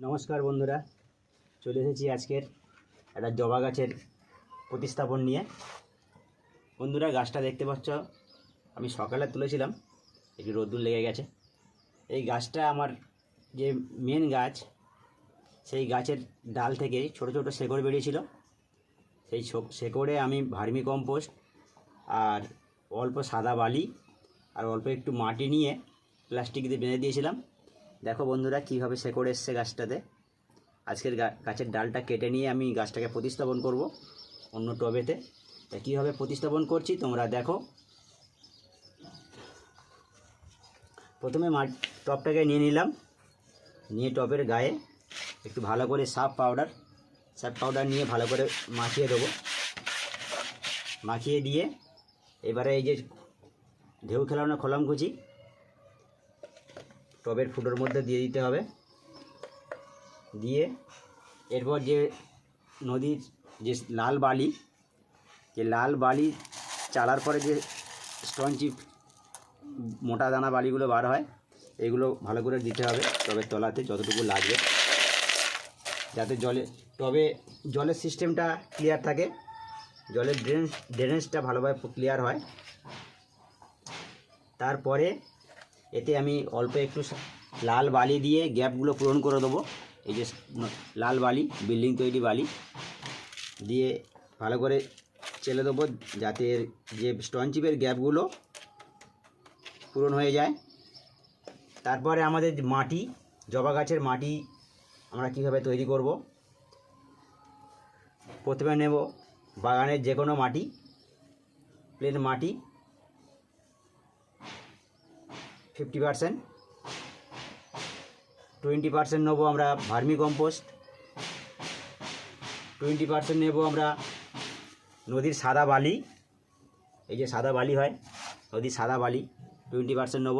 নমস্কার বন্ধুরা, চলে এসেছি আজকের একটা জবা গাছের প্রতিস্থাপন নিয়ে। বন্ধুরা, গাছটা দেখতে পাচ্ছ, আমি সকালে তুলেছিলাম, একটু রোদ্দুর লেগে গেছে। এই গাছটা আমার যে মেন গাছ, সেই গাছের ডাল থেকে ছোট ছোট শেকড় বেরিয়েছিল। সেই শেকড়ে আমি ভার্মি কম্পোস্ট আর অল্প সাদা বালি আর অল্প একটু মাটি নিয়ে প্লাস্টিক দিয়ে বেঁধে দিয়েছিলাম। দেখো বন্ধুরা, কীভাবে শেকড় এসছে গাছটাতে। আজকের গাছের ডালটা কেটে নিয়ে আমি গাছটাকে প্রতিস্থাপন করব অন্য টবেতে। তা কীভাবে প্রতিস্থাপন করছি তোমরা দেখো। প্রথমে মা টবটাকে নিয়ে নিলাম। নিয়ে টবের গায়ে একটু ভালো করে সাফ পাউডার সাফ পাউডার নিয়ে ভালো করে মাখিয়ে দেবো। মাখিয়ে দিয়ে এবারে এই যে ঢেউ খেলানো খোলামকুচি টবের ফুটোর মধ্যে দিয়ে দিতে হবে। দিয়ে এরপর যে নদীর যে লাল বালি, যে লাল বালি চালার পরে যে স্টনচিপ মোটা দানা বালিগুলো বার হয়, এগুলো ভালো করে দিতে হবে টবের তলাতে যতটুকু লাগবে। যাতে জলে, টবে জলের সিস্টেমটা ক্লিয়ার থাকে, জলের ড্রেন ড্রেনেজটা ভালোভাবে ক্লিয়ার হয়। তারপরে এতে আমি অল্প একটু লাল বালি দিয়ে গ্যাপগুলো পূরণ করে দেবো। এই যে লাল বালি, বিল্ডিং তৈরি বালি দিয়ে ভালো করে চেলে দেবো যাতে এর যে স্টনচিপের গ্যাপগুলো পূরণ হয়ে যায়। তারপরে আমাদের মাটি, জবা গাছের মাটি আমরা কীভাবে তৈরি করব, প্রথমে নেব বাগানের যে কোনো মাটি প্লেন মাটি। ফিফটি পারসেন্ট টোয়েন্টি পারসেন্ট নেব আমরা ভার্মি কম্পোস্ট টোয়েন্টি পারসেন্ট নেব আমরা নদীর সাদা বালি, এই যে সাদা বালি হয়, নদীর সাদা বালি টোয়েন্টি পারসেন্ট নেব।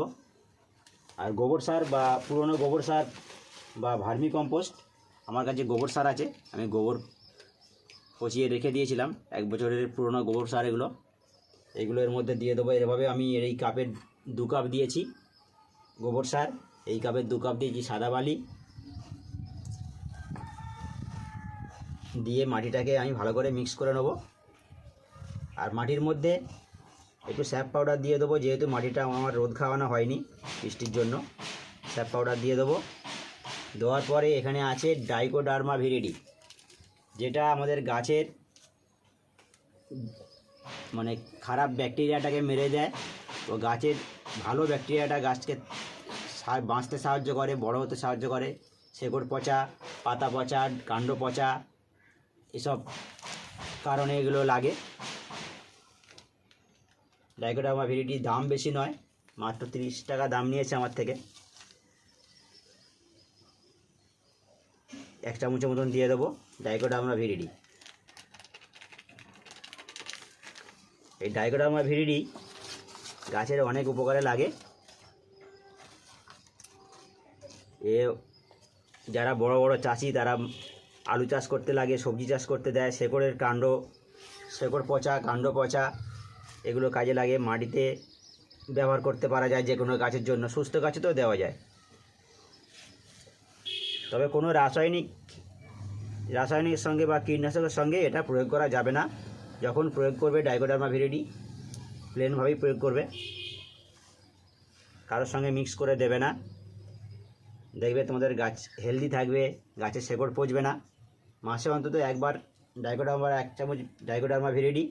আর গোবর সার বা পুরনো গোবর সার বা ভার্মি কম্পোস্ট, আমার কাছে গোবর সার আছে, আমি গোবর পচিয়ে রেখে দিয়েছিলাম, এক বছরের পুরনো গোবর সার এগুলো এইগুলো এর মধ্যে দিয়ে দেবো। এভাবে আমি এই কাপের দু কাপ দিয়েছি। গোবর সার, এই কাপের দু কাপ দিয়েছি সাদা বালি। দিয়ে মাটিটাকে আমি ভালো করে মিক্স করে নেব। আর মাটির মধ্যে একটু স্যাপ পাউডার দিয়ে দেবো, যেহেতু মাটিটা আমার রোদ খাওয়ানো হয়নি বৃষ্টির জন্য। স্যাপ পাউডার দিয়ে দেবো। দেওয়ার পরে এখানে আছে ডাইকোডার্মা ভিরিডি যেটা আমাদের গাছের মানে খারাপ ব্যাকটেরিয়াটাকে মেরে দেয়। ও গাছের ভালো ব্যাকটেরিয়াটা গাছকে বাঁচতে সাহায্য করে, বড় হতে সাহায্য করে। শেকড় পচা, পাতা পচা, কাণ্ড পচা, এসব কারণে এগুলো লাগে। ডাইকোডার্মা ভিরিটির দাম বেশি নয়, মাত্র তিরিশ টাকা দাম নিয়েছে আমার থেকে। এক চামচের মতন দিয়ে দেবো ডাইকোডার্মা ভিরিডি এই ডাইকোডার্মা ভিরিডি গাছের অনেক উপকারে লাগে। এ যারা বড় বড় চাষি, তারা আলু চাষ করতে লাগে, সবজি চাষ করতে দেয়, শেকড়ের কাণ্ড, শেকড় পচা, কাণ্ড পচা, এগুলো কাজে লাগে, মাটিতে ব্যবহার করতে পারা যায় যে কোনো গাছের জন্য। সুস্থ গাছে তো দেওয়া যায়। তবে কোনো রাসায়নিক রাসায়নিকের সঙ্গে বা কীটনাশকের সঙ্গে এটা প্রয়োগ করা যাবে না। যখন প্রয়োগ করবে, ডাইকোডার্মা ভিরিডি প্লেনভাবেই প্রয়োগ করবে। কারোর সঙ্গে মিক্স করে দেবে না। দেখবে তোমাদের গাছ হেলদি থাকবে, গাছের শেকড় পচবে না। মাসে অন্তত একবার ডাইকোডার্মা এক চামচ ডাইকোডার্মা ভিরিডি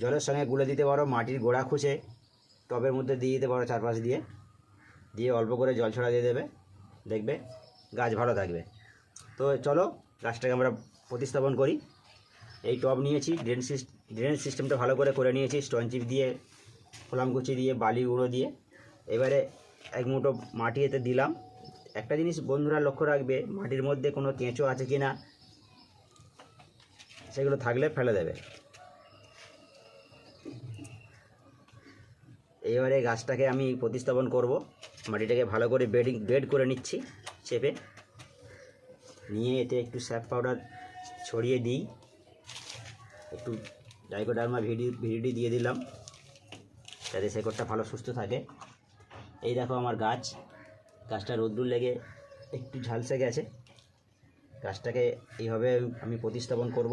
জলের সঙ্গে গুলে দিতে পারো, মাটির গোড়া খুঁচে, টবের মধ্যে দিয়ে দিতে পারো চারপাশ দিয়ে। দিয়ে অল্প করে জল ছড়া দিয়ে দেবে, দেখবে গাছ ভালো থাকবে। তো চলো, গাছটাকে আমরা প্রতিস্থাপন করি। এই টব নিয়েছি ড্রেন সিস্ট ড্রেন সিস্টেমটা ভালো করে করে নিয়েছি স্টোন চিপ দিয়ে, খোলামকুচি দিয়ে, বালি গুঁড়ো দিয়ে। এবারে এক মুঠো মাটি এতে দিলাম। একটা জিনিস বন্ধুরা লক্ষ্য রাখবে, মাটির মধ্যে কোনো কেঁচো আছে কি না সেগুলো থাকলে ফেলে দেবে। এবারে গাছটাকে আমি প্রতিস্থাপন করব। মাটিটাকে ভালো করে বেডিং, বেড করে নিচ্ছি, চেপে। নিয়ে এতে একটু স্যাপ পাউডার ছড়িয়ে দিই। একটু ডাইকোডার্মা ভিডি ভিডি দিয়ে দিলাম, যাতে শেকড়টা ভালো সুস্থ থাকে। এই দেখো আমার গাছ। গাছটা রোদ্দুর লেগে একটু ঝালসে গেছে। গাছটাকে এইভাবে আমি প্রতিস্থাপন করব।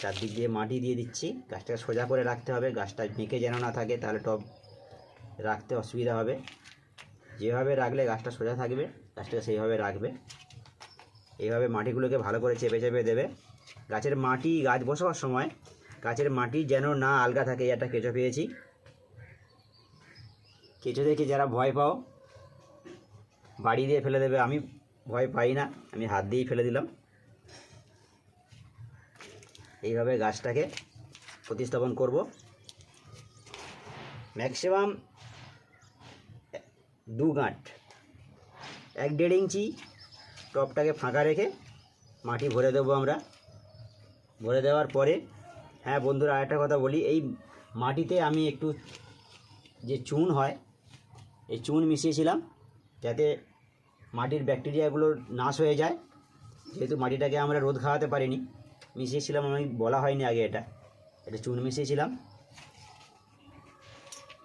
চারদিক দিয়ে মাটি দিয়ে দিচ্ছি। গাছটাকে সোজা করে রাখতে হবে। গাছটা মেঁকে যেন না থাকে, তাহলে টব রাখতে অসুবিধা হবে। যেভাবে রাখলে গাছটা সোজা থাকবে, গাছটাকে সেইভাবে রাখবে। এইভাবে মাটিগুলোকে ভালো করে চেপে চেপে দেবে। গাছের মাটি, গাছ বসাবার সময় গাছের মাটি যেন না আলগা থাকে একটা কেঁচো পেয়েছি। কেঁচো দেখে যারা ভয় পাও, বাড়ি দিয়ে ফেলে দেবে, আমি ভয় পাই না, আমি হাত দিয়েই ফেলে দিলাম। এইভাবে গাছটাকে প্রতিস্থাপন করব। ম্যাক্সিমাম দু গাঁট, এক দেড় ইঞ্চি টপটাকে ফাঁকা রেখে মাটি ভরে দেবো আমরা। ভরে দেওয়ার পরে হ্যাঁ বন্ধুরা, আরেকটা কথা বলি, এই মাটিতে আমি একটু যে চুন হয় এই চুন মিশিয়েছিলাম যাতে মাটির ব্যাকটেরিয়াগুলো নাশ হয়ে যায়। যেহেতু মাটিটাকে আমরা রোদ খাওয়াতে পারিনি, মিশিয়েছিলাম আমি, বলা হয়নি আগে এটা। এটা চুন মিশিয়েছিলাম।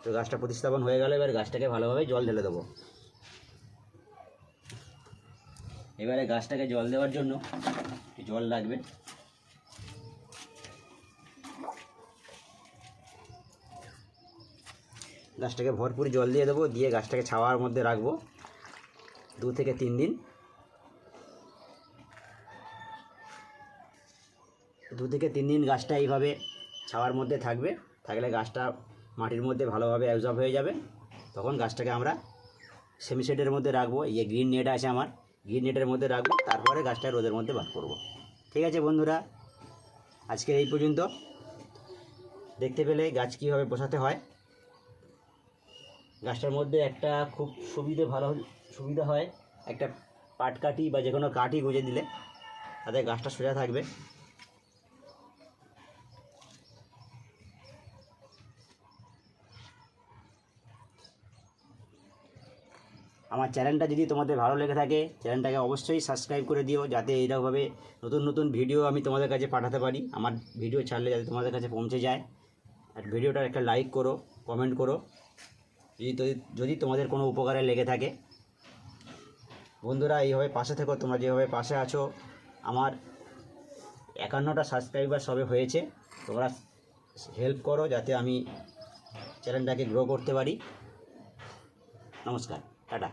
তো গাছটা প্রতিস্থাপন হয়ে গেল, এবার গাছটাকে ভালোভাবে জল ঢেলে দেবো। এবারে গাছটাকে জল দেওয়ার জন্য জল লাগবে। গাছটাকে ভরপুর জল দিয়ে দেবো, দিয়ে গাছটাকে ছাওয়ার মধ্যে রাখব দু থেকে তিন দিন। দু থেকে তিন দিন গাছটা এইভাবে ছাওয়ার মধ্যে থাকবে। থাকলে গাছটা মাটির মধ্যে ভালোভাবে অ্যাবজর্ব হয়ে যাবে। তখন গাছটাকে আমরা সেমি শেডের মধ্যে রাখব। এই গ্রিন নেট আছে আমার গ্রিন নেটের মধ্যে রাখব। তারপরে গাছটা রোদের মধ্যে বার করব। ঠিক আছে বন্ধুরা আজকে এই পর্যন্ত। দেখতে পেলে গাছ কীভাবে বসাতে হয়। গাছটার মধ্যে একটা খুব সুবিধে ভালো সুবিধা হয়। একটা পাটকাঠি বা যে কোনো কাঠি গুঁজে দিলে তাতে গাছটা সোজা থাকবে। আমার চ্যানেলটা যদি তোমাদের ভালো লেগে থাকে, চ্যানেলটাকে অবশ্যই সাবস্ক্রাইব করে দিও যাতে এইরকমভাবে নতুন নতুন ভিডিও আমি তোমাদের কাছে পাঠাতে পারি। আমার ভিডিও ছাড়লে যাতে তোমাদের কাছে পৌঁছে যায়। আর ভিডিওটার একটা লাইক করো কমেন্ট করো। যদি যদি তোমাদের কোনো উপকারে লেগে থাকে, বন্ধুরা এইভাবে পাশে থেকো, তোমরা যেভাবে পাশে আছো, আমার একান্নটা সাবস্ক্রাইবার সবে হয়েছে, তোমরা হেল্প করো যাতে আমি চ্যানেলটাকে গ্রো করতে পারি। নমস্কার, টাটা।